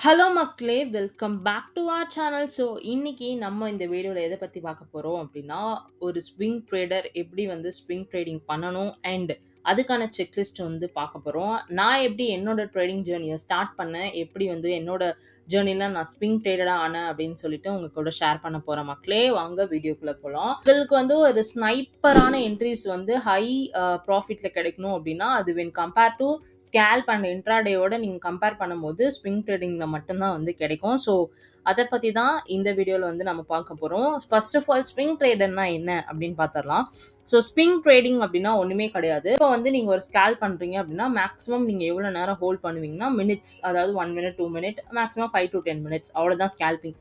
Hello மக்களே! Welcome back to our channel. So, இன்னைக்கு நம்ம இந்த வீடியோவில் எதை பற்றி பார்க்க போகிறோம் அப்படின்னா ஒரு ஸ்விங் ட்ரேடர் எப்படி வந்து ஸ்விங் ட்ரேடிங் பண்ணணும் அண்ட் அதுக்கான செக்லிஸ்ட் வந்து பார்க்க போகிறோம் நான் எப்படி என்னோட ட்ரேடிங் ஜேர்னியை ஸ்டார்ட் பண்ணேன், எப்படி வந்து என்னோட ஜேர்னியில் நான் ஸ்விங் ட்ரேடடாக ஆனேன் அப்படின்னு சொல்லிட்டு உங்க கூட ஷேர் பண்ண போகிற மக்களே. வாங்க வீடியோக்குள்ளே போகலாம் உங்களுக்கு வந்து ஒரு ஸ்னைப்பரான என்ட்ரீஸ் வந்து ஹை ப்ராஃபிட்டில் ப்ராஃபிட்ல கிடைக்கணும் அப்படின்னா அது when compare to scalp and இன்ட்ராடேயோட நீங்கள் கம்பேர் பண்ணும்போது ஸ்விங் ட்ரேடிங்கில் மட்டும்தான் வந்து கிடைக்கும். ஸோ, அதை பற்றி தான் இந்த வீடியோவில் வந்து நம்ம பார்க்க போகிறோம் ஃபர்ஸ்ட் ஆஃப் ஆல் ஸ்விங் ட்ரேடர்னா என்ன அப்படின்னு பார்த்துடலாம் ஸோ, ஸ்விங் ட்ரேடிங் அப்படின்னா ஒன்றுமே கிடையாது. இப்போ வந்து நீங்கள் ஒரு ஸ்கேல் பண்ணுறீங்க அப்படின்னா மேக்ஸிமம் நீங்கள் எவ்வளோ நேரம் ஹோல்ட் பண்ணுவீங்கன்னா, மினிட்ஸ் அதாவது one minute, two minute maximum five to 10 minutes அவ்வளோதான் ஸ்கேல்பிங்.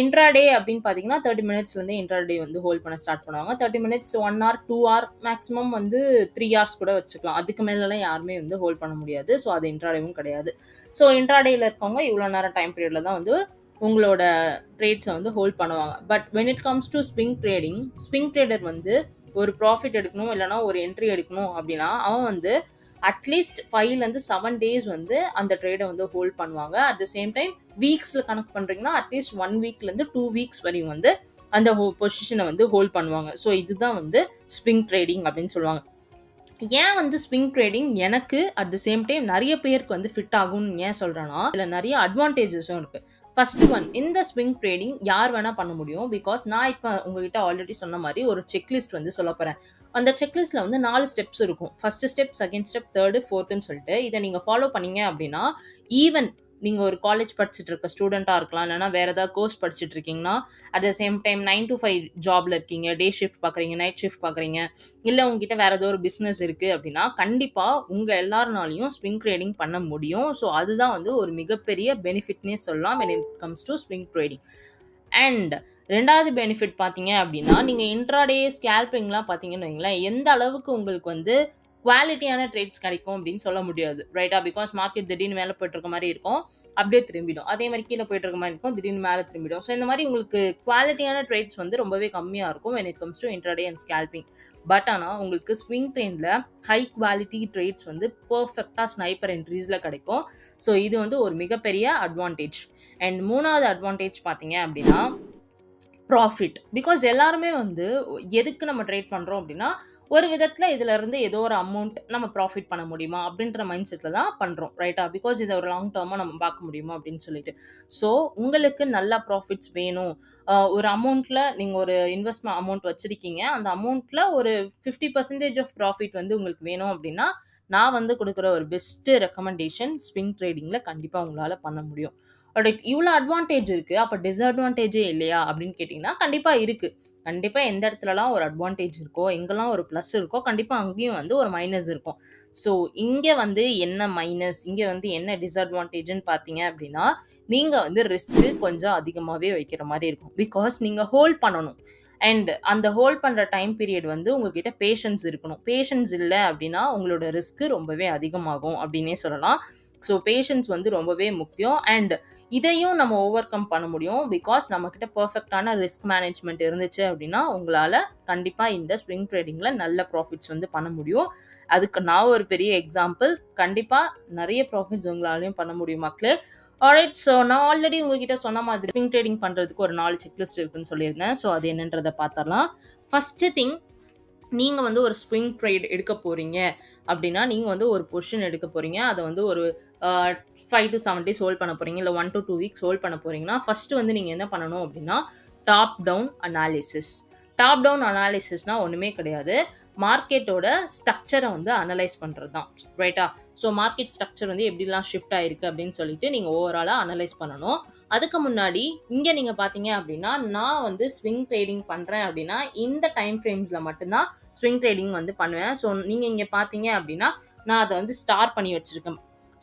இன்ட்ராடே அப்படின்னு பார்த்தீங்கன்னா, 30 மினிட்ஸ்லேருந்து இன்ட்ராடே வந்து ஹோல்ட் பண்ண ஸ்டார்ட் பண்ணுவாங்க. 30 minutes, one hour two hour maximum வந்து த்ரீ ஹார்ஸ் கூட வச்சுக்கலாம். அதுக்கு மேலலாம் யாருமே வந்து ஹோல்ட் பண்ண முடியாது. ஸோ, அது இன்ட்ராடேவும் கிடையாது. ஸோ, இன்ட்ராடேயில் இருக்கவங்க இவ்வளோ நேரம் டைம் பீரியட்ல தான் வந்து உங்களோட ட்ரேட்ஸை வந்து ஹோல்ட் பண்ணுவாங்க. But when it comes to swing trading, swing trader வந்து ஒரு ப்ராஃபிட் எடுக்கணும், இல்லைனா ஒரு என்ட்ரி எடுக்கணும் அப்படின்னா அவன் வந்து அட்லீஸ்ட் 5லருந்து 7 டேஸ் வந்து அந்த ட்ரேடை வந்து ஹோல்ட் பண்ணுவாங்க. அட் த சேம் டைம் வீக்ஸில் கணக்கு பண்ணுறீங்கன்னா அட்லீஸ்ட் ஒன் வீக்லேருந்து டூ வீக்ஸ் வரையும் வந்து அந்த ஹோ பொசிஷனை வந்து ஹோல்ட் பண்ணுவாங்க. ஸோ, இதுதான் வந்து ஸ்விங் ட்ரேடிங் அப்படின்னு சொல்லுவாங்க. ஏன் வந்து ஸ்விங் ட்ரேடிங் எனக்கு அட் த சேம் டைம் நிறைய பேருக்கு வந்து ஃபிட் ஆகும்னு ஏன் சொல்கிறேன்னா இதில் நிறைய அட்வான்டேஜஸும் இருக்குது ஃபர்ஸ்ட் ஒன் இந்த ஸ்விங் ட்ரேடிங் யார் வேணா பண்ண முடியும். பிகாஸ் நான் இப்போ உங்ககிட்ட ஆல்ரெடி சொன்ன மாதிரி ஒரு செக்லிஸ்ட் வந்து சொல்ல போறேன். அந்த செக்லிஸ்ட்ல வந்து நாலு ஸ்டெப்ஸ் இருக்கும். ஃபர்ஸ்ட் ஸ்டெப், செகண்ட் ஸ்டெப், 3, 4ன்னு சொல்லிட்டு இதை நீங்க ஃபாலோ பண்ணீங்க அப்படின்னா ஈவன் நீங்கள் ஒரு காலேஜ் படிச்சுட்டு இருக்க ஸ்டூடெண்ட்டாக இருக்கலாம். இல்லைனா வேறு ஏதாவது கோர்ஸ் படிச்சுட்டு இருக்கீங்கன்னா, at the same time nine to five ஜாப்ல இருக்கீங்க. டே ஷிஃப்ட் பார்க்குறீங்க, நைட் ஷிஃப்ட் பார்க்குறீங்க. இல்லை உங்ககிட்ட வேற ஏதோ ஒரு பிஸ்னஸ் இருக்குது அப்படின்னா கண்டிப்பாக உங்கள் எல்லாருனாலையும் ஸ்விங் ட்ரேடிங் பண்ண முடியும். ஸோ, அதுதான் வந்து ஒரு மிகப்பெரிய பெனிஃபிட்னே சொல்லலாம் when it comes to swing trading. And ரெண்டாவது பெனிஃபிட் பார்த்தீங்க அப்படின்னா நீங்கள் இன்ட்ராடே ஸ்கேல்பிங்லாம் பார்த்தீங்கன்னு வைங்களேன், எந்த அளவுக்கு உங்களுக்கு வந்து குவாலிட்டியான ட்ரேட்ஸ் கிடைக்கும் அப்படின்னு சொல்ல முடியாது. ரைட்டா? பிகாஸ் மார்க்கெட் திடீர்னு மேலே போயிட்டு மாதிரி மாரி இருக்கும். அப்படியே திரும்பிடும். அதே மாதிரி கீழே போயிட்டு இருக்க மாரி இருக்கும். திடீர்னு மேலே திரும்பிடும். ஸோ, இந்த மாதிரி உங்களுக்கு குவாலிட்டியான ட்ரேட்ஸ் வந்து ரொம்பவே கம்மியாக இருக்கும் when it comes to intraday and scalping. But ஆனால் உங்களுக்கு ஸ்விங் ட்ரெயினில் ஹை குவாலிட்டி ட்ரேட்ஸ் வந்து பர்ஃபெக்டாக ஸ்னைப்பர் என்ட்ரீஸில் கிடைக்கும். ஸோ, இது வந்து ஒரு மிகப்பெரிய அட்வான்டேஜ். அண்ட் மூணாவது அட்வான்டேஜ் பார்த்தீங்க அப்படின்னா ப்ராஃபிட். பிகாஸ் எல்லாருமே வந்து எதுக்கு நம்ம ட்ரேட் பண்ணுறோம் அப்படின்னா ஒரு விதத்தில் இதுலருந்து ஏதோ ஒரு அமௌண்ட் நம்ம ப்ராஃபிட் பண்ண முடியுமா? அப்படின்ற மைண்ட் செட்டில் தான் பண்ணுறோம் ரைட்டா? பிகாஸ் இதை ஒரு லாங் டேர்மாக நம்ம பார்க்க முடியுமா அப்படின்னு சொல்லிட்டு. ஸோ, உங்களுக்கு நல்ல ப்ராஃபிட்ஸ் வேணும். ஒரு அமௌண்ட்டில் நீங்கள் ஒரு இன்வெஸ்ட்மெண்ட் அமௌண்ட் வச்சுருக்கீங்க அந்த அமௌண்ட்டில் ஒரு 50% ஆஃப் ப்ராஃபிட் வந்து உங்களுக்கு வேணும் அப்படின்னா நான் வந்து கொடுக்குற ஒரு பெஸ்ட்டு ரெக்கமெண்டேஷன் ஸ்விங் ட்ரேடிங்கில் கண்டிப்பாக உங்களால் பண்ண முடியும். பட் இவ்வளோ அட்வான்டேஜ் இருக்குது அப்போ டிஸ்அட்வான்டேஜே இல்லையா? அப்படின்னு கேட்டிங்கன்னா கண்டிப்பாக இருக்குது கண்டிப்பாக எந்த இடத்துலலாம் ஒரு அட்வான்டேஜ் இருக்கோ, எங்கெல்லாம் ஒரு ப்ளஸ் இருக்கோ, கண்டிப்பாக அங்கேயும் வந்து ஒரு மைனஸ் இருக்கும். ஸோ, இங்கே வந்து என்ன மைனஸ், இங்கே வந்து என்ன டிஸ்அட்வான்டேஜ்னு பார்த்தீங்க அப்படின்னா நீங்கள் வந்து ரிஸ்க்கு கொஞ்சம் அதிகமாகவே வைக்கிற மாதிரி இருக்கும். பிகாஸ் நீங்கள் ஹோல்ட் பண்ணணும். அண்ட் அந்த ஹோல்ட் பண்ணுற டைம் பீரியட் வந்து உங்ககிட்ட பேஷன்ஸ் இருக்கணும். பேஷன்ஸ் இல்லை அப்படின்னா உங்களோட ரிஸ்க்கு ரொம்பவே அதிகமாகும் அப்படின்னே சொல்லலாம். ஸோ, பேஷன்ஸ் வந்து ரொம்பவே முக்கியம். அண்ட் இதையும் நம்ம ஓவர் கம் பண்ண முடியும். பிகாஸ் நம்மக்கிட்ட பெர்ஃபெக்ட்டான ரிஸ்க் மேனேஜ்மெண்ட் இருந்துச்சு அப்படின்னா உங்களால் கண்டிப்பாக இந்த ஸ்ப்ரிங் ட்ரேடிங்கில் நல்ல ப்ராஃபிட்ஸ் வந்து பண்ண முடியும். அதுக்கு நான் ஒரு பெரிய எக்ஸாம்பிள். கண்டிப்பாக நிறைய ப்ராஃபிட்ஸ் உங்களாலையும் பண்ண முடியும் மக்களே. ஆல்ரைட் ஸோ, நான் ஆல்ரெடி உங்ககிட்ட சொன்ன மாதிரி ஸ்விங் ட்ரேடிங் பண்ணுறதுக்கு ஒரு நாலு செக்லிஸ்ட் இருக்குன்னு சொல்லியிருந்தேன். ஸோ, அது என்னன்றதை பார்த்தரலாம் ஃபஸ்ட்டு திங் நீங்கள் வந்து ஒரு ஸ்விங் ட்ரேட் எடுக்க போகிறீங்க அப்படின்னா நீங்கள் வந்து ஒரு பொஷன் எடுக்க போகிறீங்க அதை வந்து ஒரு அ 5 டூ 7 டேஸ் ஹோல்ட் பண்ண போகிறீங்க இல்லை one to two weeks hold பண்ண போகிறீங்கன்னா ஃபர்ஸ்ட் வந்து நீங்கள் என்ன பண்ணணும் அப்படின்னா top down analysis. Top down அனாலிசிஸ்னால் ஒன்றுமே கிடையாது. மார்க்கெட்டோட ஸ்ட்ரக்சரை வந்து அனலைஸ் பண்ணுறது தான். ரைட்டா? ஸோ, மார்க்கெட் ஸ்ட்ரக்சர் வந்து எப்படிலாம் ஷிஃப்ட் ஆயிருக்கு அப்படின்னு சொல்லிட்டு நீங்கள் ஓவராலாக அனலைஸ் பண்ணணும். அதுக்கு முன்னாடி இங்கே நீங்கள் பார்த்தீங்க அப்படின்னா நான் வந்து ஸ்விங் ட்ரேடிங் பண்ணுறேன் அப்படின்னா இந்த டைம் ஃப்ரேம்ஸில் மட்டும்தான் ஸ்விங் ட்ரேடிங் வந்து பண்ணுவேன். ஸோ, நீங்கள் இங்கே பார்த்தீங்க அப்படின்னா நான் அதை வந்து ஸ்டார் பண்ணி வச்சிருக்கேன்.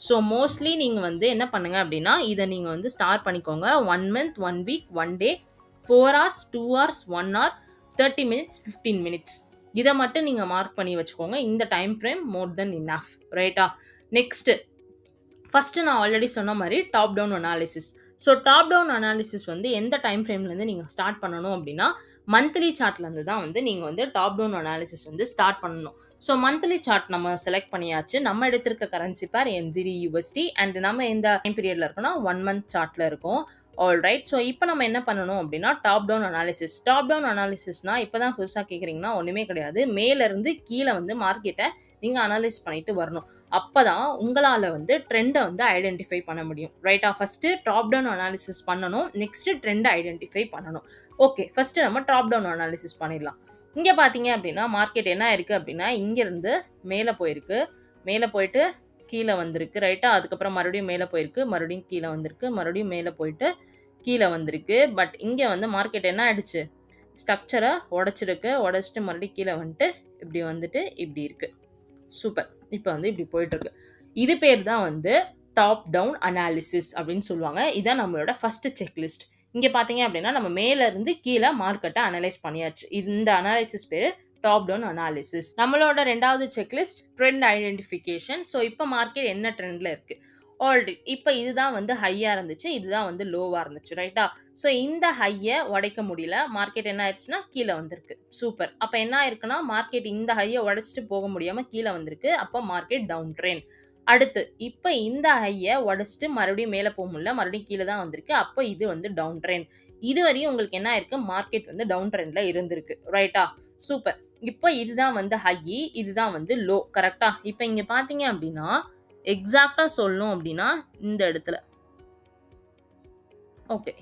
ஸோ, மோஸ்ட்லி நீங்கள் வந்து என்ன பண்ணுங்க அப்படின்னா இதை நீங்கள் வந்து ஸ்டார் பண்ணிக்கோங்க. One month, one week, one day, four hours two hours one hour thirty minutes, 15 minutes. இதை மட்டும் நீங்கள் மார்க் பண்ணி வச்சுக்கோங்க. இந்த time frame more than enough. ரைட்டா? நெக்ஸ்ட்டு ஃபஸ்ட்டு நான் ஆல்ரெடி சொன்ன மாதிரி top down analysis. So, top down analysis வந்து எந்த டைம் ஃப்ரேம்லேருந்து நீங்கள் ஸ்டார்ட் பண்ணணும் அப்படின்னா மந்த்லி சார்ட்லேருந்து தான் வந்து நீங்கள் வந்து டாப் டவுன் அனாலிசிஸ் வந்து ஸ்டார்ட் பண்ணணும். ஸோ மந்த்லி சார்ட் நம்ம செலக்ட் பண்ணியாச்சு. நம்ம எடுத்திருக்க கரன்சி பேர் என்ஜிடி யூஎஸ்டி அண்ட் நம்ம எந்த டைம் பீரியடில் இருக்கோம்னா ஒன் மந்த் சார்ட்டில் இருக்கும். ஆல் ரைட் ஸோ இப்போ நம்ம என்ன பண்ணணும் அப்படின்னா top down analysis top down அனாலிசிஸ்னா இப்போ தான் புதுசாக கேட்குறீங்கன்னா ஒன்றுமே கிடையாது. மேலேருந்து கீழே வந்து மார்க்கெட்டை நீங்கள் அனலைஸ் பண்ணிட்டு வரணும். அப்போ தான் உங்களால் வந்து ட்ரெண்டை வந்து ஐடென்டிஃபை பண்ண முடியும். ரைட்டா ஃபஸ்ட்டு டாப் டவுன் அனாலிசிஸ் பண்ணணும். நெக்ஸ்ட்டு ட்ரெண்டை ஐடென்டிஃபை பண்ணணும். ஓகே ஃபஸ்ட்டு நம்ம டாப் டவுன் அனாலிசிஸ் பண்ணிடலாம். இங்கே பார்த்தீங்க அப்படின்னா மார்க்கெட் என்ன இருக்குது அப்படின்னா இங்கேருந்து மேலே போயிருக்கு. மேலே போயிட்டு கீழே வந்திருக்கு. ரைட்டா அதுக்கப்புறம் மறுபடியும் மேலே போயிருக்கு. மறுபடியும் கீழே வந்திருக்கு. மறுபடியும் மேலே போயிட்டு கீழே வந்திருக்கு. பட் இங்கே வந்து மார்க்கெட் என்ன ஆயிடுச்சு? ஸ்ட்ரக்சரை உடச்சிருக்கு. உடச்சிட்டு மறுபடியும் கீழே வந்துட்டு இப்படி வந்துட்டு இப்படி இருக்குது சூப்பர் இப்போ வந்து இப்படி போயிட்டுருக்கு. இது பேர் தான் வந்து டாப் டவுன் அனாலிசிஸ் அப்படின்னு சொல்லுவாங்க. இதான் நம்மளோட ஃபஸ்ட்டு செக்லிஸ்ட் இங்கே பார்த்தீங்க அப்படின்னா நம்ம மேலேருந்து கீழே மார்க்கெட்டை அனலைஸ் பண்ணியாச்சு. இந்த அனாலிசிஸ் பேர் டாப் டவுன் அனாலிசிஸ் நம்மளோட ரெண்டாவது செக்லிஸ்ட் ட்ரெண்ட் ஐடென்டிஃபிகேஷன் ஸோ இப்போ மார்க்கெட் என்ன ட்ரெண்டில் இருக்குது ஆல்ரெடி இப்போ இதுதான் வந்து ஹையாக இருந்துச்சு இதுதான் வந்து லோவாக இருந்துச்சு ரைட்டா ஸோ இந்த ஹையை உடைக்க முடியல. மார்க்கெட் என்ன ஆயிடுச்சுன்னா கீழே வந்திருக்கு. சூப்பர் அப்போ என்ன ஆயிருக்குன்னா மார்க்கெட் இந்த ஹையை உடைச்சிட்டு போக முடியாமல் கீழே வந்திருக்கு. அப்போ மார்க்கெட் டவுன் ட்ரெயின் அடுத்து இப்போ இந்த ஹையை உடச்சிட்டு மறுபடியும் மேலே போக முடியல. மறுபடியும் கீழே தான் வந்திருக்கு. அப்போ இது வந்து டவுன் ட்ரெண்ட் இது வரையும் உங்களுக்கு என்ன இருக்கு மார்க்கெட் வந்து டவுன் ட்ரெண்டில் இருந்திருக்கு. ரைட்டா சூப்பர் இப்போ இதுதான் வந்து ஹை இதுதான் வந்து லோ கரெக்டா இப்போ இங்கே பார்த்தீங்க அப்படின்னா எக்ஸாக்டாக சொல்லணும் அப்படின்னா இந்த இடத்துல. ஓகே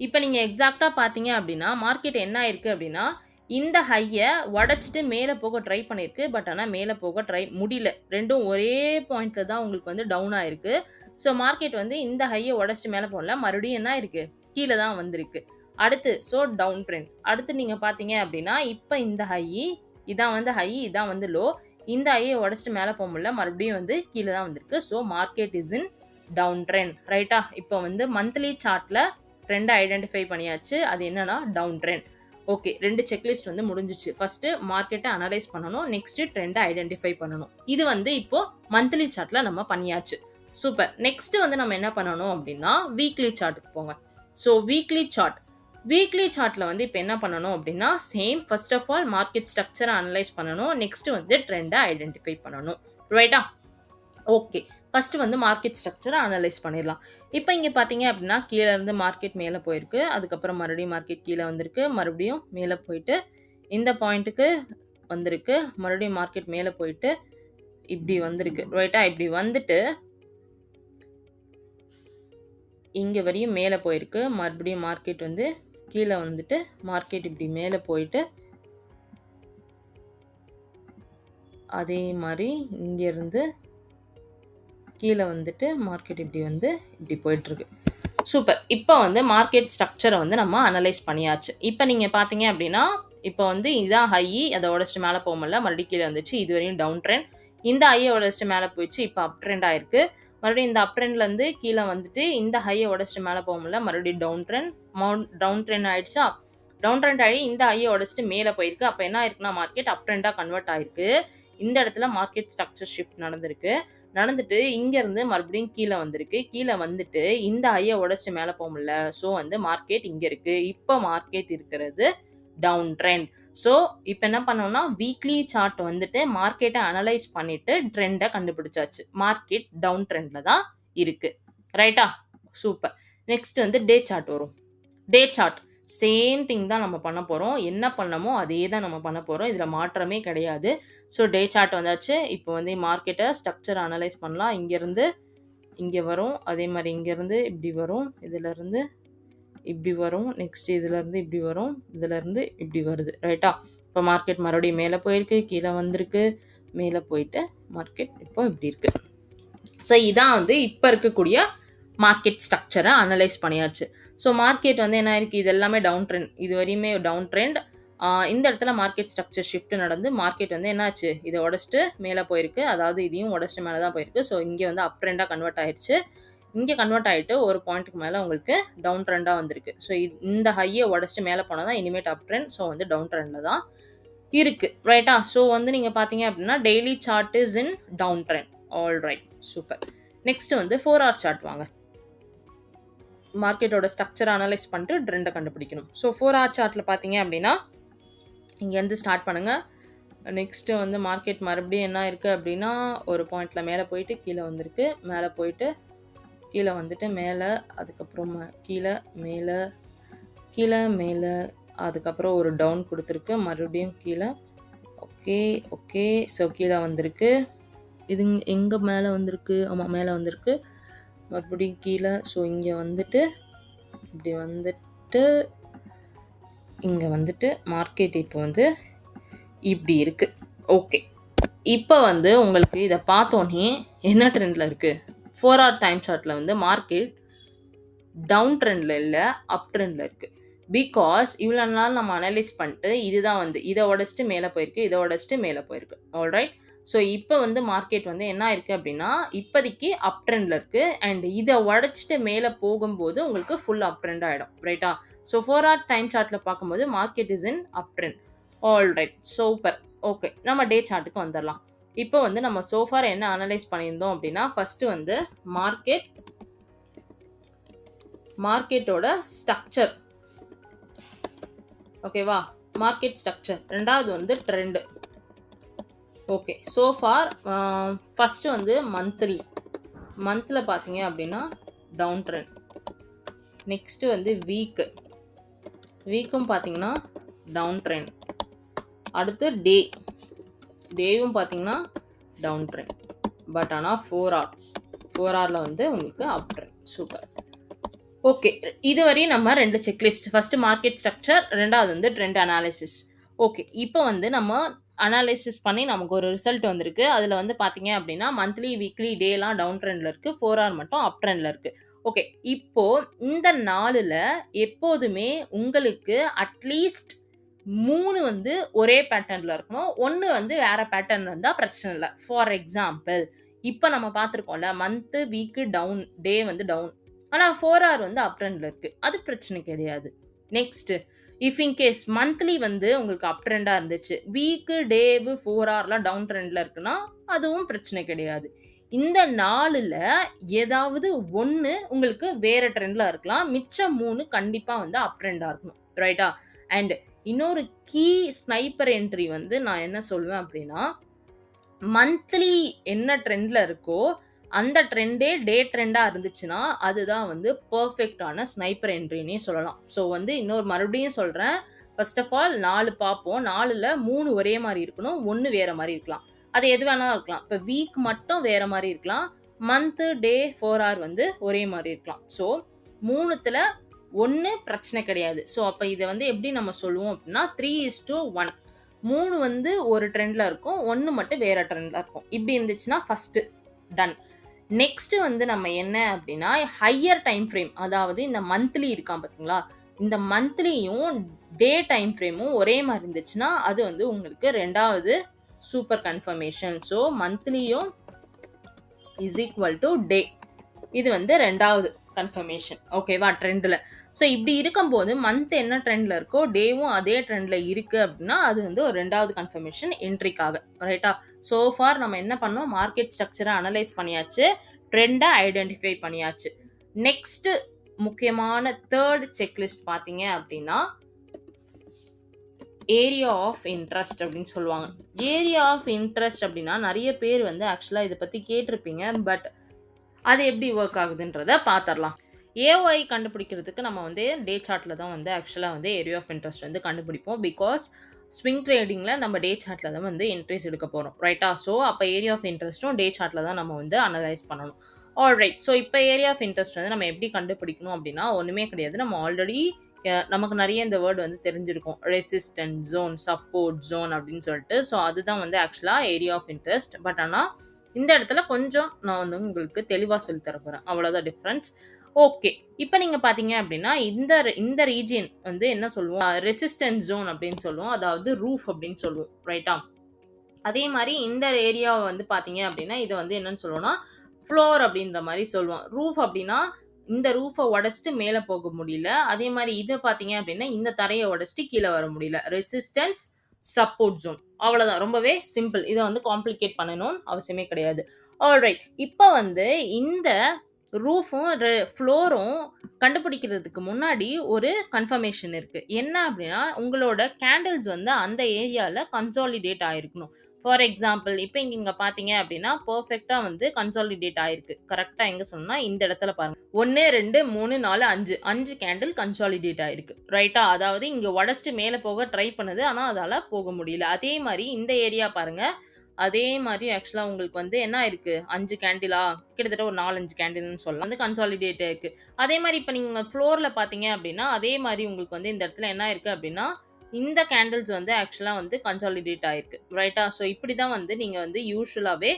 இப்போ நீங்கள் எக்ஸாக்டாக பார்த்தீங்க அப்படின்னா மார்க்கெட் என்ன ஆயிருக்கு அப்படின்னா இந்த ஹையை உடச்சிட்டு மேலே போக ட்ரை பண்ணியிருக்கு பட் ஆனால் மேலே போக ட்ரை முடியல. ரெண்டும் ஒரே பாயிண்ட்டில் தான் உங்களுக்கு வந்து டவுன் ஆயிருக்கு. ஸோ மார்க்கெட் வந்து இந்த ஹையை உடச்சிட்டு மேலே போகல. மறுபடியும் என்ன இருக்குது கீழே தான் வந்திருக்கு. அடுத்து ஸோ டவுன் ட்ரெண்ட் அடுத்து நீங்கள் பார்த்தீங்க அப்படின்னா இப்போ இந்த ஹை இதான் வந்து ஹை இதான் வந்து லோ இந்த ஐயை உடச்சிட்டு மேலே போக முடியல. மறுபடியும் வந்து கீழே தான் வந்திருக்கு. So market is in down trend ரைட்டா இப்போ வந்து மந்த்லி சார்ட்டில் ட்ரெண்டை ஐடென்டிஃபை பண்ணியாச்சு. அது என்னன்னா டவுன் ட்ரெண்ட் ஓகே ரெண்டு செக்லிஸ்ட் வந்து முடிஞ்சிச்சு. ஃபர்ஸ்ட் மார்க்கெட்டை அனலைஸ் பண்ணணும். நெக்ஸ்ட் ட்ரெண்டை ஐடென்டிஃபை பண்ணணும். இது வந்து இப்போ மந்த்லி சார்ட்ல நம்ம பண்ணியாச்சு. சூப்பர் நெக்ஸ்ட் வந்து நம்ம என்ன பண்ணணும் அப்படின்னா வீக்லி சார்ட்டுக்கு போங்க. ஸோ வீக்லி சார்ட் வீக்லி சார்ட்டில் வந்து இப்போ என்ன பண்ணணும் அப்படின்னா same first of all market ஸ்ட்ரக்சரை அனலைஸ் பண்ணணும். நெக்ஸ்ட் வந்து ட்ரெண்டை ஐடென்டிஃபை பண்ணணும். ரைட்டா ஓகே ஃபஸ்ட்டு வந்து மார்க்கெட் ஸ்ட்ரக்சரை அனலைஸ் பண்ணிடலாம். இப்போ இங்கே பார்த்தீங்க அப்படின்னா கீழே இருந்து மார்க்கெட் மேலே போயிருக்கு. அதுக்கப்புறம் மறுபடியும் மார்க்கெட் கீழே வந்திருக்கு. மறுபடியும் மேலே போயிட்டு இந்த பாயிண்ட்டுக்கு வந்திருக்கு. மறுபடியும் மார்க்கெட் மேலே போயிட்டு இப்படி வந்திருக்கு. ரைட்டா இப்படி வந்துட்டு இங்கே வரையும் மேலே போயிருக்கு. மறுபடியும் மார்க்கெட் வந்து கீழே வந்துட்டு மார்க்கெட் இப்படி மேலே போயிட்டு அதே மாதிரி இங்கேருந்து கீழே வந்துட்டு மார்க்கெட் இப்படி வந்து இப்படி போயிட்டுருக்கு. சூப்பர் இப்போ வந்து மார்க்கெட் ஸ்ட்ரக்சரை வந்து நம்ம அனலைஸ் பண்ணியாச்சு. இப்போ நீங்கள் பார்த்தீங்க அப்படின்னா இப்போ வந்து இதான் ஹை அதை உடச்சிட்டு மேலே போக முடியல. மறுபடியும் கீழே வந்துச்சு. இது வரையும் டவுன் ட்ரெண்ட் இந்த ஹையை உடச்சிட்டு மேலே போயிடுச்சு. இப்போ அப் ட்ரெண்ட் ஆயிருக்கு. மறுபடியும் இந்த அப் ட்ரெண்ட்லேருந்து கீழே வந்துட்டு இந்த ஹையை உடச்சிட்டு மேலே போக முடியல. மறுபடியும் down trend mount down trend ஆயிடுச்சா? டவுன் ட்ரெண்ட் ஆகி இந்த ஹையை உடச்சிட்டு மேலே போயிருக்கு. அப்போ என்ன ஆயிருக்குன்னா மார்க்கெட் அப் ட்ரெண்டாக கன்வெர்ட் ஆயிருக்கு. இந்த இடத்துல மார்க்கெட் ஸ்ட்ரக்சர் ஷிஃப்ட் நடந்திருக்கு. நடந்துட்டு இங்கேருந்து மறுபடியும் கீழே வந்திருக்கு. கீழே வந்துட்டு இந்த ஹையை உடச்சிட்டு மேலே போக முடியல. ஸோ வந்து மார்க்கெட் இங்கே இருக்குது இப்போ மார்க்கெட் இருக்கிறது டவுன் ட்ரெண்ட். ஸோ இப்போ என்ன பண்ணோம்னா வீக்லி சார்ட் வந்துட்டு மார்க்கெட்டை அனலைஸ் பண்ணிட்டு ட்ரெண்டை கண்டுபிடிச்சாச்சு. மார்க்கெட் டவுன் ட்ரெண்டில் தான் இருக்குது ரைட்டா சூப்பர் நெக்ஸ்ட் வந்து டே சார்ட் வரும். டே சார்ட் சேம் திங் தான் நம்ம பண்ண போகிறோம் என்ன பண்ணமோ அதே தான் நம்ம பண்ண போகிறோம் இதில் மாற்றமே கிடையாது. ஸோ டே சார்ட் வந்தாச்சு. இப்போ வந்து மார்க்கெட்டை ஸ்ட்ரக்சர் அனலைஸ் பண்ணலாம். இங்கேருந்து இங்கே வரும். அதே மாதிரி இங்கேருந்து இப்படி வரும். இதிலேருந்து இப்படி வரும் நெக்ஸ்ட் இதுலேருந்து இப்படி வரும் இதுலேருந்து இப்படி வருது ரைட்டா இப்போ மார்க்கெட் மறுபடியும் மேலே போயிருக்கு கீழே வந்திருக்கு மேலே போயிட்டு மார்க்கெட் இப்போ இப்படி இருக்குது ஸோ இதான் வந்து இப்போ இருக்கக்கூடிய மார்க்கெட் ஸ்ட்ரக்சரை அனலைஸ் பண்ணியாச்சு. ஸோ மார்க்கெட் வந்து என்ன இருக்குது இது எல்லாமே டவுன் ட்ரெண்ட் இது வரையுமே டவுன் ட்ரெண்ட் இந்த இடத்துல மார்க்கெட் ஸ்ட்ரக்சர் ஷிஃப்ட் நடந்து மார்க்கெட் வந்து என்னாச்சு? இதை உடச்சிட்டு மேலே போயிருக்கு. அதாவது இதையும் உடச்சிட்டு மேலே தான் போயிருக்கு. ஸோ இங்கே வந்து அப் ட்ரெண்டாக கன்வெர்ட் ஆயிடுச்சு இங்கே கன்வெர்ட் ஆகிட்டு ஒரு பாயிண்ட்டுக்கு மேலே உங்களுக்கு டவுன் ட்ரெண்டாக வந்திருக்கு. ஸோ இந்த ஹையை உடச்சிட்டு மேலே போனால் தான் இனிமேட் அப் ட்ரெண்ட் ஸோ வந்து டவுன் ட்ரெண்டில் தான் இருக்குது ரைட்டா ஸோ வந்து நீங்கள் பார்த்தீங்க அப்படின்னா daily chart is in down trend all right super next வந்து ஃபோர் ஹவர் சார்ட் வாங்க. மார்க்கெட்டோட ஸ்ட்ரக்சர் அனலைஸ் பண்ணிட்டு ட்ரெண்டை கண்டுபிடிக்கணும். ஸோ ஃபோர் ஆர் சார்ட்டில் பார்த்தீங்க அப்படின்னா இங்கேருந்து ஸ்டார்ட் பண்ணுங்கள் நெக்ஸ்ட்டு வந்து மார்க்கெட் மறுபடியும் என்ன இருக்குது அப்படின்னா ஒரு பாயிண்டில் மேலே போயிட்டு கீழே வந்திருக்கு. மேலே போயிட்டு கீழே வந்துட்டு மேலே அதுக்கப்புறம் கீழே மேலே கீழே மேலே அதுக்கப்புறம் ஒரு டவுன் கொடுத்துருக்கு. மறுபடியும் கீழே ஓகே ஓகே ஸோ கீழே வந்திருக்கு. இது எங்கே மேலே வந்திருக்கு? ஆமாம் மேலே வந்திருக்கு. மறுபடியும் கீழே ஸோ இங்கே வந்துட்டு இப்படி வந்துட்டு இங்கே வந்துட்டு மார்க்கெட் இப்போ வந்து இப்படி இருக்குது ஓகே இப்போ வந்து உங்களுக்கு இதை பார்த்தோன்னே என்ன ட்ரெண்டில் இருக்குது ஃபோர் ஹவர் டைம் ஷார்ட்டில் வந்து மார்க்கெட் டவுன் ட்ரெண்டில் இல்லை அப் ட்ரெண்டில் இருக்குது பிகாஸ் இவ்வளோ நாள் நம்ம அனலைஸ் பண்ணிட்டு இதுதான் வந்து இதை உடச்சிட்டு மேலே போயிருக்கு இதை உடச்சிட்டு மேலே போயிருக்கு. ஆல்ரைட் ஸோ இப்போ வந்து மார்க்கெட் வந்து என்ன இருக்குது அப்படின்னா இப்போதைக்கு அப் ட்ரெண்டில் இருக்குது அண்ட் இதை உடச்சிட்டு மேலே போகும்போது உங்களுக்கு ஃபுல் அப் ட்ரெண்ட் ஆகிடும் ரைட்டா ஸோ ஃபோர் ஹவர் டைம் சார்ட்டில் பார்க்கும்போது market is in up trend alright super okay நம்ம டே சார்ட்டுக்கு வந்துடலாம். இப்போ வந்து நம்ம சோஃபார் என்ன அனலைஸ் பண்ணியிருந்தோம் அப்படின்னா ஃபஸ்ட்டு வந்து மார்க்கெட் மார்க்கெட்டோட ஸ்ட்ரக்சர் ஓகேவா மார்க்கெட் ஸ்ட்ரக்சர் ரெண்டாவது வந்து trend okay so far first வந்து மந்த்லி மந்தில் பார்த்தீங்க அப்படின்னா டவுன் ட்ரெண்ட் நெக்ஸ்ட்டு வந்து வீக்கு வீக்கும் பார்த்தீங்கன்னா டவுன் ட்ரெண்ட் அடுத்து டே தேவும் பார்த்தீங்கன்னா டவுன் ட்ரெண்ட் பட் ஆனால் ஃபோர் ஆர் ஃபோர் ஆரில் வந்து உங்களுக்கு அப் ட்ரெண்ட் சூப்பர் ஓகே இதுவரையும் நம்ம ரெண்டு செக்லிஸ்ட் ஃபஸ்ட்டு மார்க்கெட் ஸ்ட்ரக்சர் ரெண்டாவது வந்து ட்ரெண்ட் அனாலிசிஸ் ஓகே இப்போ வந்து நம்ம அனாலிசிஸ் பண்ணி நமக்கு ஒரு ரிசல்ட் வந்திருக்கு. அதில் வந்து பார்த்தீங்க அப்படின்னா மந்த்லி வீக்லி டேலாம் டவுன் ட்ரெண்டில் இருக்குது ஃபோர் ஹவர் மட்டும் அப் ட்ரெண்டில் இருக்குது ஓகே இப்போது இந்த நாளில் எப்போதுமே உங்களுக்கு அட்லீஸ்ட் மூணு வந்து ஒரே பேட்டர்னில் இருக்கணும். ஒன்று வந்து வேற பேட்டர்ன் இருந்தால் பிரச்சனை இல்லை. ஃபார் எக்ஸாம்பிள் இப்போ நம்ம பார்த்துருக்கோம்ல மந்த்து வீக்கு டவுன் டே வந்து டவுன் ஆனால் ஃபோர் ஹவர் வந்து அப் ட்ரெண்டில் இருக்குது அது பிரச்சனை கிடையாது. நெக்ஸ்ட்டு இஃப் இன்கேஸ் மந்த்லி வந்து உங்களுக்கு அப் ட்ரெண்டாக இருந்துச்சு வீக்கு டேவு ஃபோர் ஹவர்லாம் டவுன் ட்ரெண்டில் இருக்குன்னா அதுவும் பிரச்சனை கிடையாது. இந்த நாளில் ஏதாவது ஒன்று உங்களுக்கு வேறு ட்ரெண்டில் இருக்கலாம். மிச்சம் மூணு கண்டிப்பாக வந்து அப் ட்ரெண்டாக இருக்கணும். ரைட்டா அண்ட் இன்னொரு கீ ஸ்னைப்பர் என்ட்ரி வந்து நான் என்ன சொல்லுவேன் அப்படின்னா மந்த்லி என்ன ட்ரெண்டில் இருக்கோ அந்த ட்ரெண்டே டே ட்ரெண்டாக இருந்துச்சுன்னா அதுதான் வந்து பர்ஃபெக்டான ஸ்னைப்பர் என்ட்ரினே சொல்லலாம். ஸோ வந்து இன்னொரு மறுபடியும் சொல்கிறேன் ஃபர்ஸ்ட் ஆஃப் ஆல் நாலு பார்ப்போம். நாலில் மூணு ஒரே மாதிரி இருக்கணும். ஒன்று வேறு மாதிரி இருக்கலாம். அது எது வேணாலும் இருக்கலாம். இப்போ வீக் மட்டும் வேறு மாதிரி இருக்கலாம். மந்த்து டே ஃபோர் ஹவர் வந்து ஒரே மாதிரி இருக்கலாம். ஸோ மூணுத்தில் ஒன்று பிரச்சனை கிடையாது. ஸோ அப்போ இதை வந்து எப்படி நம்ம சொல்லுவோம் அப்படின்னா த்ரீ இஸ் டூ ஒன் மூணு வந்து ஒரு ட்ரெண்டில் இருக்கும். ஒன்று மட்டும் வேறு ட்ரெண்டில் இருக்கும். இப்படி இருந்துச்சுன்னா ஃபஸ்ட்டு டன் நெக்ஸ்ட்டு வந்து நம்ம என்ன அப்படின்னா ஹையர் டைம் ஃப்ரேம் அதாவது இந்த மந்த்லி இருக்கான் பார்த்தீங்களா இந்த மந்த்லியும் டே டைம் ஃப்ரேமும் ஒரே மாதிரி இருந்துச்சுன்னா அது வந்து உங்களுக்கு ரெண்டாவது சூப்பர் கன்ஃபர்மேஷன் ஸோ மந்த்லியும் இஸ் ஈக்குவல் டு டே இது வந்து ரெண்டாவது. கன்ஃபர்மேஷன் ஓகேவா ட்ரெண்டில் ஸோ இப்படி இருக்கும்போது மந்த் என்ன ட்ரெண்டில் இருக்கோ டேவும் அதே ட்ரெண்டில் இருக்குது அப்படின்னா அது வந்து ஒரு ரெண்டாவது கன்ஃபர்மேஷன் என்ட்ரிக்காக ரைட்டா ஸோ ஃபார் நம்ம என்ன பண்ணோம்? மார்க்கெட் ஸ்ட்ரக்சரை அனலைஸ் பண்ணியாச்சு. ட்ரெண்டை ஐடென்டிஃபை பண்ணியாச்சு. நெக்ஸ்ட்டு முக்கியமான தேர்ட் செக்லிஸ்ட் பார்த்தீங்க அப்படின்னா ஏரியா ஆஃப் இன்ட்ரெஸ்ட் அப்படின்னு சொல்லுவாங்க. ஏரியா ஆஃப் இன்ட்ரெஸ்ட் அப்படின்னா நிறைய பேர் வந்து ஆக்சுவலாக இதை பற்றி கேட்டிருப்பீங்க பட் அது எப்படி ஒர்க் ஆகுதுன்றத பார்த்துடலாம் ஏஒஐ கண்டுபிடிக்கிறதுக்கு நம்ம வந்து டே சார்ட்டில் தான் வந்து ஆக்சுவலாக வந்து ஏரியா ஆஃப் இன்ட்ரெஸ்ட் வந்து கண்டுபிடிப்போம். பிகாஸ் ஸ்விங் ட்ரேடிங்கில் நம்ம டே சார்ட்டில் தான் வந்து இன்ட்ரெஸ்ட் எடுக்க போகிறோம் ரைட்டா ஸோ அப்போ ஏரியா ஆஃப் இன்ட்ரெஸ்ட்டும் டே சார்ட்டில் தான் நம்ம வந்து அனலைஸ் பண்ணணும். ஆல்ரைட் ஸோ இப்போ ஏரியா ஆஃப் இன்ட்ரெஸ்ட் வந்து நம்ம எப்படி கண்டுபிடிக்கணும் அப்படின்னா ஒன்றுமே கிடையாது. நம்ம ஆல்ரெடி நமக்கு நிறைய இந்த வேர்டு வந்து தெரிஞ்சிருக்கும். ரெசிஸ்டன்ட் ஜோன் சப்போர்ட் ஜோன் அப்படின்னு சொல்லிட்டு. ஸோ அதுதான் வந்து ஆக்சுவலாக ஏரியா ஆஃப் இன்ட்ரெஸ்ட் பட் ஆனால் இந்த இடத்துல கொஞ்சம் நான் வந்து உங்களுக்கு தெளிவாக சொல்லி தர போகிறேன் அவ்வளோதான் டிஃப்ரென்ஸ் ஓகே இப்போ நீங்கள் பார்த்தீங்க அப்படின்னா இந்த இந்த ரீஜியன் வந்து என்ன சொல்லுவோம்? ரெசிஸ்டன்ஸ் ஜோன் அப்படின்னு சொல்லுவோம். அதாவது ரூஃப் அப்படின்னு சொல்லுவோம். ரைட்டா அதே மாதிரி இந்த ஏரியாவை வந்து பார்த்தீங்க அப்படின்னா இதை வந்து என்னன்னு சொல்லுவோம்னா ஃப்ளோர் அப்படின்ற மாதிரி சொல்லுவோம். ரூஃப் அப்படின்னா இந்த ரூஃபை உடச்சிட்டு மேலே போக முடியல. அதே மாதிரி இதை பார்த்தீங்க அப்படின்னா இந்த தரையை உடச்சிட்டு கீழே வர முடியல. ரெசிஸ்டன்ஸ் சப்போர்ட் ஜோன் அவ்வளோதான் ரொம்பவே சிம்பிள் இதை வந்து காம்ப்ளிகேட் பண்ணணும்னு அவசியமே கிடையாது. ஆல்ரைட் இப்போ வந்து இந்த ரூஃபும் ஃப்ளோரும் கண்டுபிடிக்கிறதுக்கு முன்னாடி ஒரு கன்ஃபர்மேஷன் இருக்குது என்ன அப்படின்னா, உங்களோட கேண்டில்ஸ் வந்து அந்த ஏரியாவில் கன்சாலிடேட் ஆகிருக்கணும் ஃபார் எக்ஸாம்பிள் இப்போ இங்கே இங்கே பார்த்தீங்க அப்படின்னா, பர்ஃபெக்டாக வந்து கன்சாலிடேட் ஆயிருக்கு. கரெக்டாக எங்கே சொன்னால் இந்த இடத்துல பாருங்கள் ஒன்று ரெண்டு மூணு நாலு அஞ்சு அஞ்சு கேண்டில் கன்சாலிடேட் ஆயிருக்கு. ரைட்டா? அதாவது இங்கே உடச்சிட்டு மேலே போக ட்ரை பண்ணுது. ஆனால் அதால் போக முடியல. அதே மாதிரி இந்த ஏரியா பாருங்கள் அதே மாதிரி ஆக்சுவலாக உங்களுக்கு வந்து என்ன ஆயிருக்கு? 5 கேண்டிலா? கிட்டத்தட்ட ஒரு நாலஞ்சு கேண்டில்னு சொல்லலாம். வந்து கன்சாலிடேட் இருக்குது அதே மாதிரி இப்போ நீங்கள் ஃப்ளோரில் பார்த்தீங்க அப்படின்னா, அதே மாதிரி உங்களுக்கு வந்து இந்த இடத்துல என்ன ஆயிருக்கு அப்படின்னா, இந்த கேண்டில்ஸ் வந்து ஆக்சுவலாக வந்து கன்சாலிடேட் ஆயிருக்கு. ரைட்டா? ஸோ இப்படி தான் வந்து நீங்கள் வந்து யூஸ்வலாகவே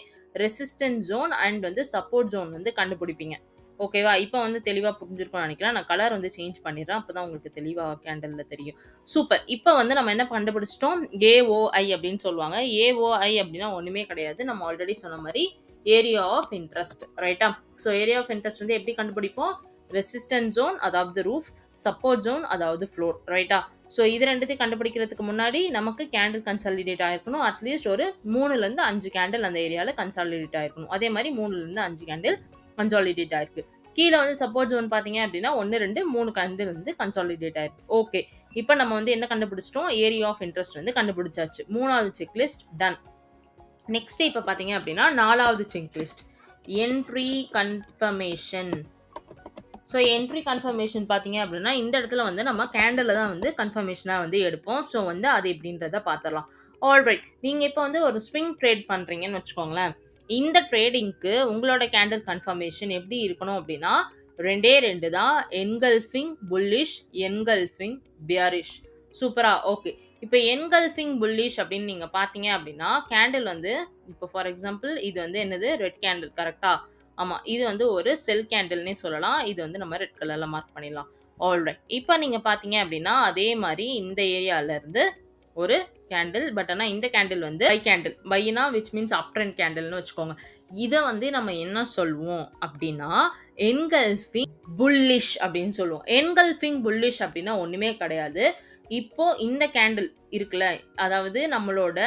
ரெசிஸ்டன்ஸ் ஜோன் அண்ட் வந்து சப்போர்ட் ஜோன் வந்து கண்டுபிடிப்பீங்க. ஓகேவா? இப்போ வந்து தெளிவாக புரிஞ்சிருக்கும்னு நினைக்கிறேன் நான் கலர் வந்து சேஞ்ச் பண்ணிடுறேன். அப்போ தான் உங்களுக்கு தெளிவாக கேண்டலில் தெரியும். சூப்பர். இப்போ வந்து நம்ம என்ன கண்டுபிடிச்சிட்டோம் ஏஓஐ அப்படின்னு சொல்லுவாங்க. ஏஓஐ அப்படின்னா ஒன்றுமே கிடையாது. நம்ம ஆல்ரெடி சொன்ன மாதிரி ஏரியா ஆஃப் இன்ட்ரெஸ்ட். ரைட்டா? ஸோ ஏரியா ஆஃப் இன்ட்ரெஸ்ட் வந்து எப்படி கண்டுபிடிப்போம்? ரெசிஸ்டன்ஸ் ஜோன் அதாவது ரூஃப், சப்போர்ட் ஜோன் அதாவது ஃப்ளோர். ரைட்டா? ஸோ இது ரெண்டுத்தையும் கண்டுபிடிக்கிறதுக்கு முன்னாடி நமக்கு கேண்டில் கன்சாலிடேட் ஆகிருக்கணும் அட்லீஸ்ட் ஒரு 3லருந்து 5 கேண்டில் அந்த ஏரியாவில் கன்சாலிடேட் ஆகிருக்கணும் அதே மாதிரி மூணுலேருந்து அஞ்சு கேண்டில் கன்சாலிடேட் ஆகிருக்கு கீழே வந்து சப்போர்ட் ஜோன் பார்த்தீங்க அப்படின்னா, 1, 2, 3 கேண்டில் வந்து கன்சாலிடேட் ஆயிருக்கு. ஓகே. இப்போ நம்ம வந்து என்ன கண்டுபிடிச்சிட்டோம்? ஏரியா ஆஃப் இன்ட்ரெஸ்ட் வந்து கண்டுபிடிச்சாச்சு. மூணாவது செக்லிஸ்ட் டன். நெக்ஸ்ட் இப்போ பார்த்தீங்க அப்படின்னா, நாலாவது checklist. Entry confirmation. So entry confirmation பார்த்தீங்க அப்படின்னா, இந்த இடத்துல வந்து நம்ம கேண்டலில் தான் வந்து கன்ஃபர்மேஷனாக வந்து எடுப்போம். ஸோ வந்து அது எப்படின்றத பார்த்துரலாம். ஆல்ரைட். நீங்கள் இப்போ வந்து ஒரு ஸ்விங் ட்ரேட் பண்ணுறீங்கன்னு வச்சுக்கோங்களேன். இந்த ட்ரேடிங்க்கு உங்களோட கேண்டில் கன்ஃபர்மேஷன் எப்படி இருக்கணும் அப்படின்னா, 2டே 2 தான். Engulfing bullish, engulfing bearish. சூப்பராக ஓகே. இப்போ என்கல்ஃபிங் புல்லிஷ் அப்படின்னு நீங்கள் பார்த்தீங்க அப்படின்னா, கேண்டில் வந்து இப்போ ஃபார் எக்ஸாம்பிள் இது வந்து என்னது? ரெட் கேண்டில் கரெக்டாக ஆமாம் இது வந்து ஒரு செல் கேண்டில்னே சொல்லலாம். இது வந்து நம்ம ரெட் கலரில் மார்க் பண்ணிடலாம். ஆல்ரைட். இப்போ நீங்கள் பார்த்தீங்க அப்படின்னா, அதே மாதிரி இந்த ஏரியாவிலேருந்து ஒரு கேண்டில். பட் ஆனால் இந்த கேண்டில் வந்து பை கேண்டில். பைனா விச் மீன்ஸ் அப் கேண்டில்னு வச்சுக்கோங்க. இதை வந்து நம்ம என்ன சொல்வோம் அப்படின்னா, என்கல்ஃபிங் புல்லிஷ் அப்படின்னு சொல்லுவோம். என்கல்ஃபிங் புல்லிஷ் அப்படின்னா ஒன்றுமே கிடையாது. இப்போ இந்த கேண்டில் இருக்குல்ல, அதாவது நம்மளோட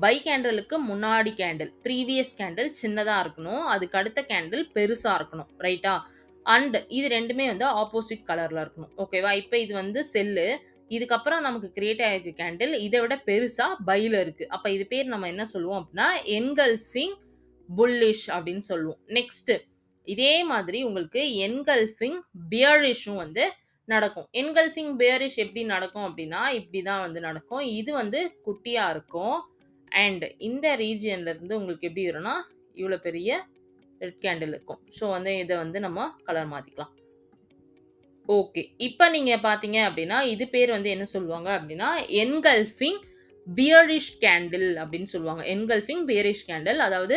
பை கேண்டலுக்கு முன்னாடி கேண்டில். ப்ரீவியஸ் கேண்டில் சின்னதாக இருக்கணும். அதுக்கு அடுத்த கேண்டில் பெருசாக இருக்கணும். ரைட்டா? அண்ட் இது ரெண்டுமே வந்து ஆப்போசிட் கலரில் இருக்கணும். ஓகேவா? இப்போ இது வந்து செல்லு. இதுக்கப்புறம் நமக்கு கிரியேட் ஆகிருக்கு கேண்டில். இதை விட பெருசாக பையில் இருக்குது அப்போ இது பேர் நம்ம என்ன சொல்லுவோம் அப்படின்னா, என்கல்ஃபிங் புல்லிஷ் அப்படின்னு சொல்லுவோம். நெக்ஸ்ட்டு இதே மாதிரி உங்களுக்கு என்கல்ஃபிங் பியரிஷும் வந்து நடக்கும். என்கல்ஃபிங் பியரிஷ் எப்படி நடக்கும் அப்படின்னா, இப்படி தான் வந்து நடக்கும். இது வந்து குட்டியாக இருக்கும். அண்ட் இந்த ரீஜியன்லேருந்து உங்களுக்கு எப்படி வரும்னா, இவ்வளோ பெரிய ரெட் கேண்டில் இருக்கும். ஸோ வந்து இதை வந்து நம்ம கலர் மாற்றிக்கலாம் ஓகே. இப்போ நீங்கள் பார்த்தீங்க அப்படின்னா, இது பேர் வந்து என்ன சொல்லுவாங்க அப்படின்னா, என்கல்ஃபிங் பியரிஷ் கேண்டில் அப்படின்னு சொல்லுவாங்க. Engulfing bearish candle. அதாவது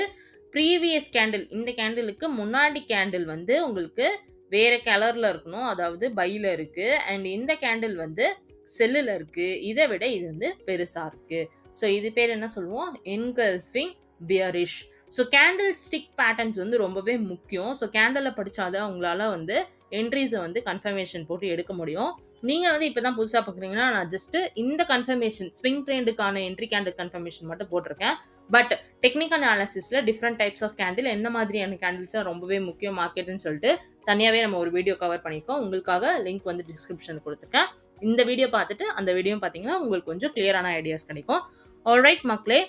ப்ரீவியஸ் கேண்டில் இந்த கேண்டிலுக்கு முன்னாடி கேண்டில் வந்து உங்களுக்கு வேறு கலரில் இருக்கணும். அதாவது பையில் இருக்குது அண்ட் இந்த கேண்டில் வந்து செல்லில் இருக்குது இதை விட இது வந்து பெருசாக இருக்குது ஸோ இது பேர் என்ன சொல்லுவோம்? Engulfing bearish. So candlestick patterns வந்து ரொம்பவே முக்கியம். ஸோ கேண்டலில் படித்தாதான் உங்களால் வந்து என்ட்ரிஸை வந்து கன்ஃபர்மேஷன் போட்டு எடுக்க முடியும். நீங்கள் வந்து இப்போ தான் புதுசாக பார்க்குறீங்கன்னா, நான் ஜஸ்ட்டு இந்த கன்ஃபர்மேஷன் ஸ்விங் ட்ரெண்டுக்கான என்ட்ரி கேண்டில் கன்ஃபர்மேஷன் மட்டும் போட்டிருக்கேன். பட் டெக்னிக்கல் அனாலிசிஸில் டிஃப்ரெண்ட் டைப்ஸ் ஆஃப் கேண்டில் என்ன மாதிரியான கேண்டில்ஸ்லாம் ரொம்பவே முக்கியம் மார்க்கெட்டுன்னு சொல்லிட்டு தனியாகவே நம்ம ஒரு வீடியோ கவர் பண்ணியிருக்கோம். உங்களுக்காக லிங்க் வந்து டிஸ்கிரிப்ஷன் கொடுத்துருக்கேன் இந்த வீடியோ பார்த்துட்டு அந்த வீடியோ பார்த்தீங்கன்னா, உங்களுக்கு கொஞ்சம் கிளியரான ஐடியாஸ் கிடைக்கும். ஆல்ரைட் மக்களே.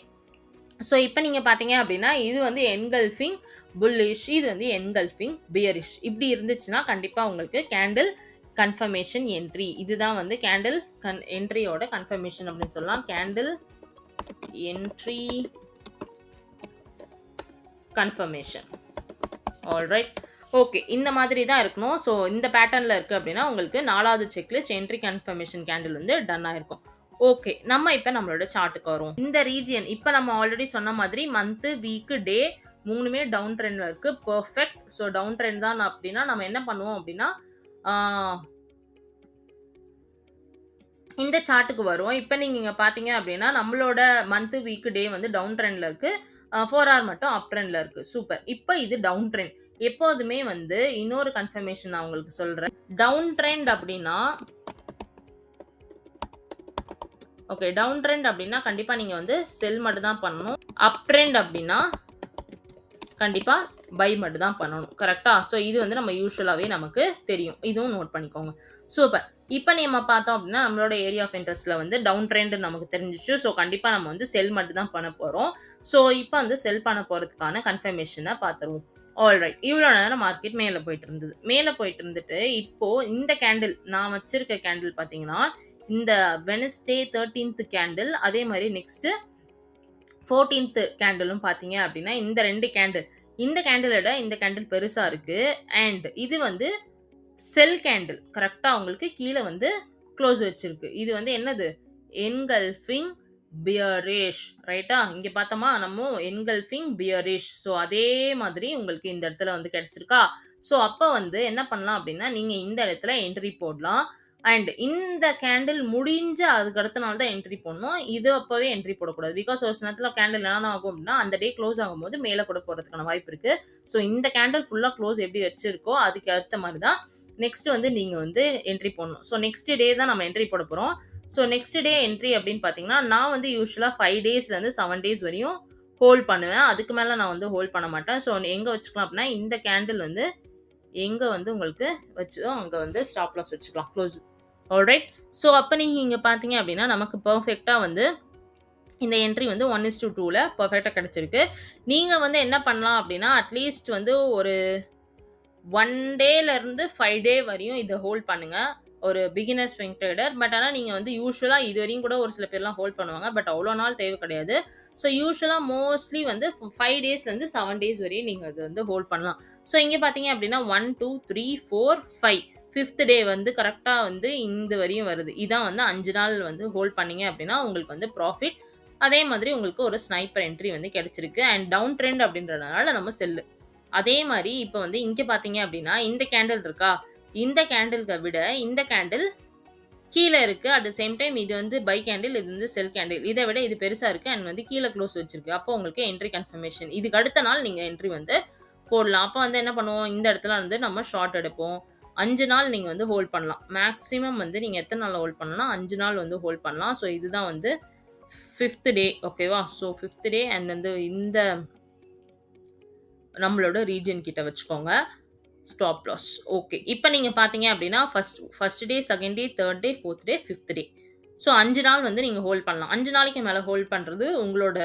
ஸோ இப்போ நீங்கள் பார்த்தீங்க அப்படின்னா, இது வந்து என்கல்ஃபிங் புல்லிஷ். இது வந்து என்கல்ஃபிங் பியரிஷ். இப்படி இருந்துச்சுன்னா, கண்டிப்பாக உங்களுக்கு கேண்டில் கன்ஃபர்மேஷன் என்ட்ரி. இதுதான் வந்து கேண்டில் கன் என்ட்ரியோட கன்ஃபர்மேஷன் அப்படின்னு சொல்லலாம். Candle entry confirmation. Alright. Okay. இந்த மாதிரி தான் இருக்கணும். ஸோ இந்த பேட்டர்னில் இருக்குது அப்படின்னா, உங்களுக்கு நாலாவது செக்லிஸ்ட் என்ட்ரி கன்ஃபர்மேஷன் கேண்டில் வந்து டன் ஆகிருக்கும் ஓகே. நம்ம இப்ப நம்மளோட சார்ட்க்கு வரும் இந்த ரீஜியன் இப்ப நம்ம ஆல்ரெடி சொன்ன மாதிரி மந்த்து வீக்கு டே மூணுமே டவுன் ட்ரெண்ட்ல இருக்கு. பெர்ஃபெக்ட். ஸோ டவுன் ட்ரெண்ட் தான் அப்படின்னா, நம்ம என்ன பண்ணுவோம் அப்படின்னா, இந்த சார்ட்டுக்கு வரும் இப்போ நீங்க இங்க பார்த்தீங்க அப்படின்னா, நம்மளோட மந்த், வீக், டே வந்து டவுன் ட்ரெண்ட்ல இருக்கு. அ 4 ஹவர் மட்டும் அப் ட்ரெண்ட்ல இருக்கு. சூப்பர். இப்ப இது டவுன் ட்ரெண்ட். எப்போதுமே வந்து இன்னொரு கன்ஃபர்மேஷன் நான் உங்களுக்கு சொல்றேன். டவுன் ட்ரெண்ட் அப்படின்னா ஓகே. டவுன் ட்ரெண்ட் அப்படின்னா, கண்டிப்பாக நீங்கள் வந்து செல் மட்டும் தான் பண்ணணும். அப் ட்ரெண்ட் அப்படின்னா கண்டிப்பாக பை மட்டும் தான் பண்ணணும். கரெக்டாக ஸோ இது வந்து நம்ம யூஸ்வலாகவே நமக்கு தெரியும். இதுவும் நோட் பண்ணிக்கோங்க. சூப்பர். இப்போ நம்ம பார்த்தோம் அப்படின்னா நம்மளோட ஏரியா ஆஃப் இன்ட்ரெஸ்ட்டில் வந்து டவுன் ட்ரெண்ட் நமக்கு தெரிஞ்சிச்சு ஸோ கண்டிப்பாக நம்ம வந்து செல் மட்டும் தான் பண்ண போகிறோம் ஸோ இப்போ வந்து செல் பண்ண போகிறதுக்கான கன்ஃபர்மேஷனை பார்த்துருவோம். ஆல்ரைட். இவ்வளோ நேரம் மார்க்கெட் மேலே போயிட்டு இருந்தது. மேலே போயிட்டு இருந்துட்டு, இப்போது இந்த கேண்டில் நான் வச்சிருக்க கேண்டில் பார்த்தீங்கன்னா, இந்த வெட்னஸ்டே 13த் கேண்டில் அதே மாதிரி நெக்ஸ்ட் 14த் கேண்டிலும் பார்த்தீங்க அப்படின்னா இந்த ரெண்டு கேண்டில் இந்த கேண்டில விட இந்த கேண்டில் பெருசாக இருக்குது அண்ட் இது வந்து செல் கேண்டில். கரெக்டாக உங்களுக்கு கீழே வந்து க்ளோஸ் வச்சுருக்கு இது வந்து என்னது? என்கல்ஃபிங் பியரிஷ் ரைட்டா? இங்கே பார்த்தோமா நம்ம என்கல்ஃபிங் பியரிஷ். ஸோ அதே மாதிரி உங்களுக்கு இந்த இடத்துல வந்து கிடச்சிருக்கா ஸோ அப்போ வந்து என்ன பண்ணலாம் அப்படின்னா நீங்கள் இந்த இடத்துல என்ட்ரி போடலாம். அண்ட் இந்த கேண்டில் முடிஞ்ச அதுக்கு அடுத்த நாள் தான் என்ட்ரி போடணும். இது அப்போவே என்ட்ரி போடக்கூடாது. பிகாஸ் ஒரு சில கேண்டில் என்ன ஆகும் அப்படின்னா அந்த டே க்ளோஸ் ஆகும்போது மேலே கூட போகிறதுக்கான வாய்ப்பு இருக்குது ஸோ இந்த கேண்டில் ஃபுல்லாக க்ளோஸ் எப்படி வச்சிருக்கோ, அதுக்கு அடுத்த மாதிரி தான் நெக்ஸ்ட் வந்து நீங்கள் வந்து என்ட்ரி போடணும். ஸோ நெக்ஸ்ட் டே தான் நம்ம என்ட்ரி போட போகிறோம் ஸோ நெக்ஸ்ட் டே என்ட்ரி அப்படின்னு பார்த்தீங்கன்னா, நான் வந்து யூஸ்வலாக ஃபைவ் டேஸ்லேருந்து செவன் டேஸ் வரையும் ஹோல்ட் பண்ணுவேன். அதுக்கு மேலே நான் வந்து ஹோல்ட் பண்ண மாட்டேன். ஸோ எங்கே வச்சுக்கலாம் அப்படின்னா இந்த கேண்டில் வந்து எங்கே வந்து உங்களுக்கு வச்சதோ அங்கே வந்து ஸ்டாப் லாஸ் வச்சுக்கலாம். க்ளோஸ். ஆல்ரைட். ஸோ அப்போ நீங்கள் இங்கே பார்த்தீங்க அப்படின்னா நமக்கு பர்ஃபெக்டாக வந்து இந்த என்ட்ரி வந்து ஒன் இஸ் டூ டூவில் பர்ஃபெக்டாக கிடச்சிருக்கு நீங்கள் வந்து என்ன பண்ணலாம் அப்படின்னா அட்லீஸ்ட் வந்து ஒரு ஒன் டேலருந்து ஃபைவ் டே வரையும் இதை ஹோல்ட் பண்ணுங்கள் ஒரு பிகினர் ஸ்விங் ட்ரேடர். பட் ஆனால் நீங்கள் வந்து யூஷுவலாக இது வரையும் கூட ஒரு சில பேர்லாம் ஹோல்ட் பண்ணுவாங்க. பட் அவ்வளோ நாள் தேவை கிடையாது. ஸோ யூஸ்வலாக மோஸ்ட்லி வந்து ஃபைவ் டேஸ்லேருந்து செவன் டேஸ் வரையும் நீங்கள் அது வந்து ஹோல்ட் பண்ணலாம். ஸோ இங்கே பார்த்தீங்க அப்படின்னா one two three four five fifth day வந்து கரெக்டாக வந்து இந்த வரையும் வருது. இதான் வந்து அஞ்சு நாள் வந்து ஹோல்ட் பண்ணீங்க அப்படின்னா உங்களுக்கு வந்து ப்ராஃபிட். அதே மாதிரி உங்களுக்கு ஒரு ஸ்னைப்பர் என்ட்ரி வந்து கிடைச்சிருக்கு. அண்ட் டவுன் ட்ரெண்ட் அப்படின்றதுனால நம்ம செல்லு. அதே மாதிரி இப்போ வந்து இங்கே பார்த்தீங்க அப்படின்னா இந்த கேண்டில் இருக்கா? இந்த கேண்டிலுக்கு விட இந்த கேண்டில் கீழே இருக்குது அட் த சேம் டைம் இது வந்து பை கேண்டில், இது வந்து செல் கேண்டில். இதை விட இது பெருசாக இருக்குது அண்ட் வந்து கீழே க்ளோஸ் வச்சுருக்கு அப்போ உங்களுக்கு என்ட்ரி கன்ஃபர்மேஷன். இதுக்கு அடுத்த நாள் நீங்கள் என்ட்ரி வந்து போடலாம். அப்போ வந்து என்ன பண்ணுவோம், இந்த இடத்துல வந்து நம்ம ஷார்ட் எடுப்போம். அஞ்சு நாள் நீங்கள் வந்து ஹோல்ட் பண்ணலாம். மேக்ஸிமம் வந்து நீங்கள் எத்தனை நாள் ஹோல்ட் பண்ணலாம் அஞ்சு நாள் வந்து ஹோல்ட் பண்ணலாம். ஸோ இதுதான் வந்து ஃபிஃப்த்து டே ஓகேவா? ஸோ ஃபிஃப்த்து டே அண்ட் வந்து இந்த நம்மளோட ரீஜன் கிட்ட வச்சுக்கோங்க. Stop loss. ஓகே. இப்போ நீங்கள் பார்த்தீங்க அப்படின்னா first first day, second day, third day, fourth day, fifth day. So அஞ்சு நாள் வந்து நீங்கள் ஹோல்ட் பண்ணலாம். அஞ்சு நாளைக்கு மேலே ஹோல்ட் பண்ணுறது உங்களோட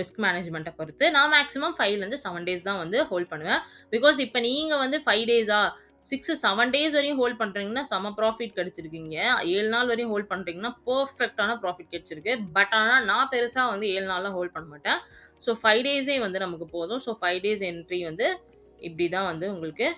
ரிஸ்க் மேனேஜ்மெண்ட்டை பொறுத்து. நான் மேக்ஸிமம் 5லேருந்து 7 டேஸ் தான் வந்து ஹோல்ட் பண்ணுவேன். பிகாஸ் இப்போ நீங்கள் வந்து ஃபைவ் டேஸாக 6, 7 டேஸ் வரையும் ஹோல்ட் பண்ணுறீங்கன்னா செம ப்ராஃபிட் கிடச்சிருக்கீங்க ஏழு நாள் வரையும் ஹோல்ட் பண்ணுறீங்கன்னா பர்ஃபெக்டான ப்ராஃபிட் கிடைச்சிருக்கு. பட் ஆனால் நான் பெருசாக வந்து ஏழு நாளில் ஹோல்ட் பண்ண மாட்டேன். ஸோ ஃபைவ் டேஸே வந்து நமக்கு போதும். ஸோ ஃபைவ் டேஸ் என்ட்ரி வந்து இப்படி தான் வந்து உங்களுக்கு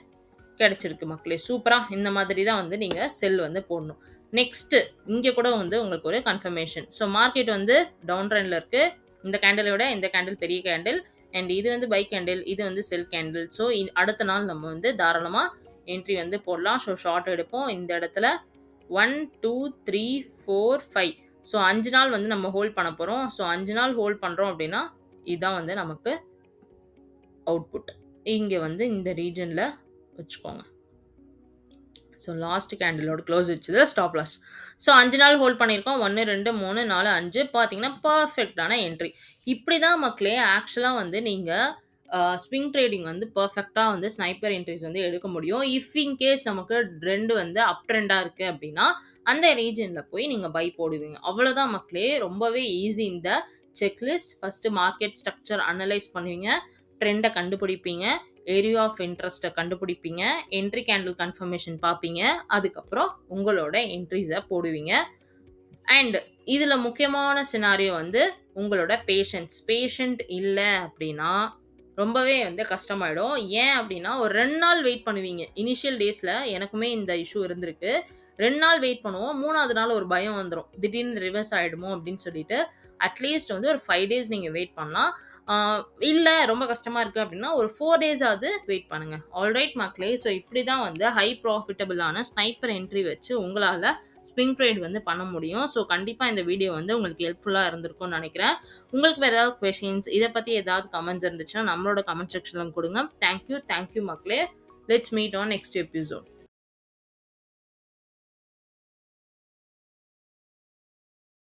கிடைச்சிருக்கு மக்களே. சூப்பராக இந்த மாதிரி தான் வந்து நீங்கள் செல் வந்து போடணும். நெக்ஸ்ட்டு இங்கே கூட வந்து உங்களுக்கு ஒரு கன்ஃபர்மேஷன். ஸோ மார்க்கெட் வந்து டவுன் ட்ரெண்டில் இருக்குது இந்த கேண்டில விட இந்த கேண்டில் பெரிய கேண்டில். அண்ட் இது வந்து பை கேண்டில். இது வந்து செல் கேண்டில். ஸோ அடுத்த நாள் நம்ம வந்து தாராளமாக என்ட்ரி வந்து போடலாம். ஸோ ஷார்ட் எடுப்போம். இந்த இடத்துல 1, 2, 3, 4, 5 ஸோ அஞ்சு நாள் வந்து நம்ம ஹோல்ட் பண்ண போகிறோம் ஸோ அஞ்சு நாள் ஹோல்ட் பண்ணுறோம் அப்படின்னா இதுதான் வந்து நமக்கு அவுட்புட். இங்கே வந்து இந்த ரீஜனில் வச்சுக்கோங்க. ஸோ லாஸ்ட் கேண்டிலோட க்ளோஸ் வச்சது ஸ்டாப் லாஸ். ஸோ அஞ்சு நாள் ஹோல்ட் பண்ணியிருக்கோம். 1, 2, 3, 4, 5 பார்த்தீங்கன்னா, பர்ஃபெக்டான என்ட்ரி. இப்படி தான் மக்களே ஆக்சுவலாக வந்து நீங்கள் ஸ்விங் ட்ரேடிங் வந்து பர்ஃபெக்டாக வந்து ஸ்னைப்பர் என்ட்ரிஸ் வந்து எடுக்க முடியும். இஃப் இன் கேஸ் நமக்கு ட்ரெண்ட் வந்து அப் ட்ரெண்டாக இருக்குது அப்படின்னா அந்த ரீஜனில் போய் நீங்கள் பை போடுவீங்க. அவ்வளோதான் மக்களே. ரொம்பவே ஈஸி இந்த checklist. First market structure analyse பண்ணுவீங்க. ட்ரெண்டை கண்டுபிடிப்பீங்க. ஏரியா ஆஃப் இன்ட்ரெஸ்ட்டை கண்டுபிடிப்பீங்க. என்ட்ரி கேண்டில் கன்ஃபர்மேஷன் பார்ப்பீங்க. அதுக்கப்புறம் உங்களோட என்ட்ரிஸை போடுவீங்க. அண்ட் இதில் முக்கியமான சினாரியோ வந்து உங்களோட பேஷன்ஸ். பேஷண்ட் இல்லை அப்படின்னா ரொம்பவே வந்து கஷ்டமாயிடும். ஏன் அப்படின்னா ஒரு ரெண்டு நாள் வெயிட் பண்ணுவீங்க. இனிஷியல் டேஸில் எனக்குமே இந்த இஷ்யூ இருந்திருக்கு. ரெண்டு நாள் வெயிட் பண்ணுவோம். மூணாவது நாள் ஒரு பயம் வந்துடும் திடீர்னு ரிவர்ஸ் ஆகிடுமோ அப்படின்னு சொல்லிட்டு, அட்லீஸ்ட் வந்து ஒரு ஃபைவ் டேஸ் நீங்கள் வெயிட் பண்ணலாம். இல்லை ரொம்ப கஷ்டமாக இருக்குது அப்படின்னா ஒரு ஃபோர் டேஸாவது வெயிட் பண்ணுங்கள் ஆல்ரைட் மக்களே. ஸோ இப்படி தான் வந்து ஹை ப்ராஃபிட்டபிளான ஸ்னைப்பர் என்ட்ரி வச்சு உங்களால் ஸ்பிரிங் ட்ரேட் வந்து பண்ண முடியும். ஸோ கண்டிப்பாக இந்த வீடியோ வந்து உங்களுக்கு ஹெல்ப்ஃபுல்லாக இருந்திருக்கும்னு நினைக்கிறேன் உங்களுக்கு வேறு ஏதாவது கொஷின்ஸ் இதை பற்றி ஏதாவது கமெண்ட்ஸ் இருந்துச்சுன்னா, நம்மளோட கமெண்ட் செக்ஷனில் கொடுங்க தேங்க் யூ, தேங்க் யூ மக்களே. Let's meet on next episode.